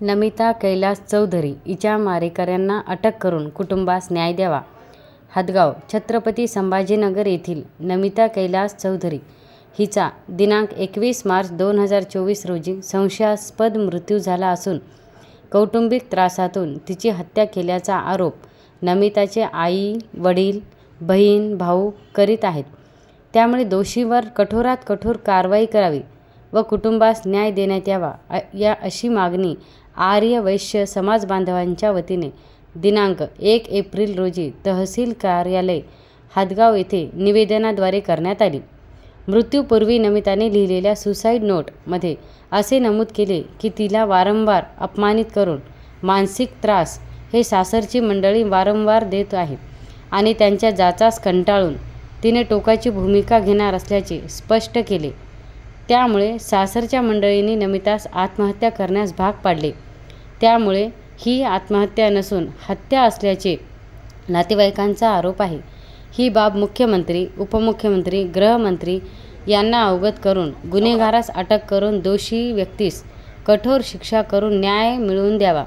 नमिता कैलास चौधरी हिच्या मारेकऱ्यांना अटक करून कुटुंबास न्याय द्यावा. हदगाव छत्रपती संभाजीनगर येथील नमिता कैलास चौधरी हिचा दिनांक एकवीस मार्च दोन हजार चोवीस रोजी संशयास्पद मृत्यू झाला असून कौटुंबिक त्रासातून तिची हत्या केल्याचा आरोप नमिताचे आई वडील बहीण भाऊ करीत आहेत. त्यामुळे दोषीवर कठोरात कठोर कारवाई करावी व कुटुंबास न्याय देण्यात यावा या अशी मागणी आर्य वैश्य समाज बांधवांच्या वतीने दिनांक एक एप्रिल रोजी तहसील कार्यालय हादगाव येथे निवेदनाद्वारे करण्यात आली. मृत्यूपूर्वी नमिताने लिहिलेल्या सुसाईड नोटमध्ये असे नमूद केले की तिला वारंवार अपमानित करून मानसिक त्रास हे सासरची मंडळी वारंवार देत आहे आणि त्यांच्या जाचास कंटाळून तिने टोकाची भूमिका घेणार असल्याचे स्पष्ट केले. त्यामुळे सासरच्या मंडळींनी नमितास आत्महत्या करण्यास भाग पाडले. त्यामुळे ही आत्महत्या नसून हत्या असल्याचे नातेवाईकांचा आरोप आहे. ही बाब मुख्यमंत्री उपमुख्यमंत्री गृहमंत्री यांना अवगत करून गुन्हेगारास अटक करून दोषी व्यक्तीस कठोर शिक्षा करून न्याय मिळवून द्यावा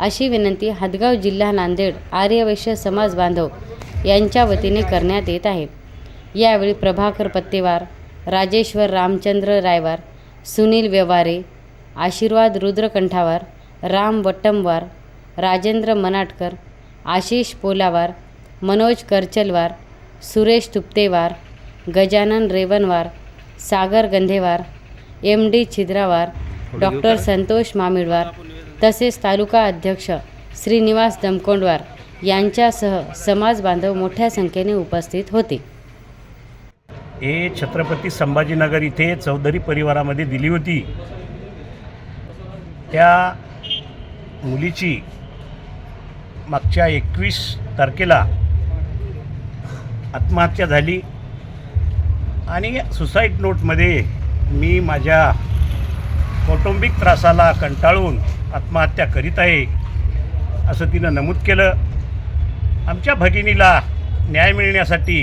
अशी विनंती हदगाव जिल्हा नांदेड आर्यवैश्य समाज बांधव यांच्या वतीने करण्यात येत आहे. यावेळी Prabhakar पत्तेवार Rajeshwar Ramchandra Raywar Sunil Vyavhare Ashirwad Rudrakanthawar Ram Vattamwar Rajendra Manatkar Ashish Polawar Manoj Karachalwar Suresh Tuptewar Gajanan Revanwar Sagar Gandhewar M D Chhidrawar doctor Santosh Mamidwar तसेच तालुका अध्यक्ष श्रीनिवास दमकोंडवार यांच्यासह समाज बांधव मोठ्या संख्येने उपस्थित होते. हे छत्रपती संभाजीनगर इथे चौधरी परिवारामध्ये दिली होती. त्या मुलीची मागच्या एकवीस तारखेला आत्महत्या झाली. आणि सुसाईड नोटमध्ये मी माझ्या कौटुंबिक त्रासाला कंटाळून आत्महत्या करीत आहे असं तिनं नमूद केलं. आमच्या भगिनीला न्याय मिळण्यासाठी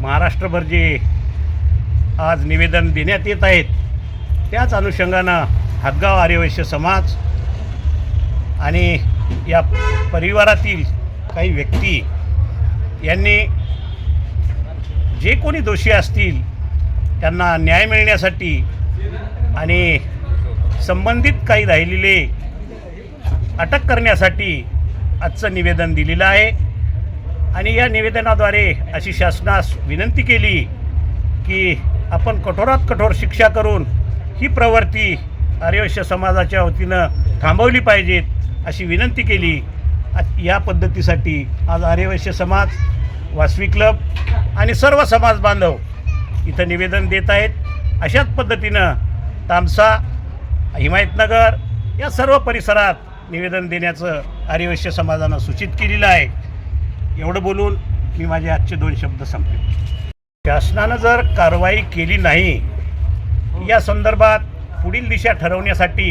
महाराष्ट्रभर जे आज निवेदन देण्यात येत आहेत त्याच अनुषंगानं हदगाव आर्यवैश्य समाज आणि या परिवारातील काही व्यक्ती यांनी जे कोणी दोषी असतील त्यांना न्याय मिळण्यासाठी आणि संबंधित काही राहिलेले अटक करण्यासाठी आजचं निवेदन दिलेलं आहे. आणि या निवेदनाद्वारे अशी शासनास विनंती केली की आपण कठोरात कठोर शिक्षा करून ही प्रवृत्ती आर्यवश्य समाजाच्या वतीनं थांबवली पाहिजेत. अशी विनंती केली या पद्धतीसाठी आज आर्यवैश्य समाज वासवी क्लब आणि सर्व समाज बांधव इथं निवेदन देत आहेत. अशाच पद्धतीनं तामसा हिमायतनगर या सर्व परिसरात निवेदन देण्याचं आर्यवैश्य समाजानं सूचित केलेलं आहे. एवढं बोलून मी माझे आजचे दोन शब्द संपले. शासनानं जर कारवाई केली नाही या संदर्भात पुढील दिशा ठरवण्यासाठी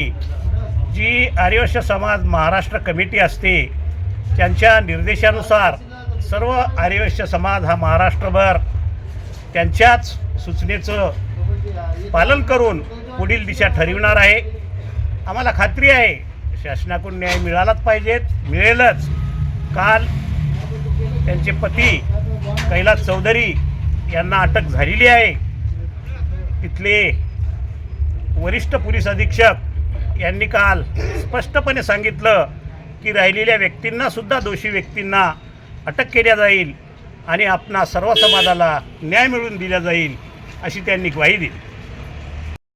जी आर्यवैश्य समाज महाराष्ट्र कमिटी असते त्यांच्या निर्देशानुसार सर्व आर्यवैश्य समाज हा महाराष्ट्रभर त्यांच्याच सूचनेचं पालन करून पुढील दिशा ठरविणार आहे. आम्हाला खात्री आहे शासनाकडून न्याय मिळालाच पाहिजेत मिळेलच. काल त्यांचे पती कैलास चौधरी यांना अटक झालेली आहे. तिथले वरिष्ठ पोलीस अधीक्षक यांनी काल स्पष्टपणे सांगितलं की राहिलेल्या व्यक्तींना सुद्धा दोषी व्यक्तींना अटक केल्या जाईल आणि आपणा सर्व समाजाला न्याय मिळवून दिला जाईल अशी त्यांनी ग्वाही दिली.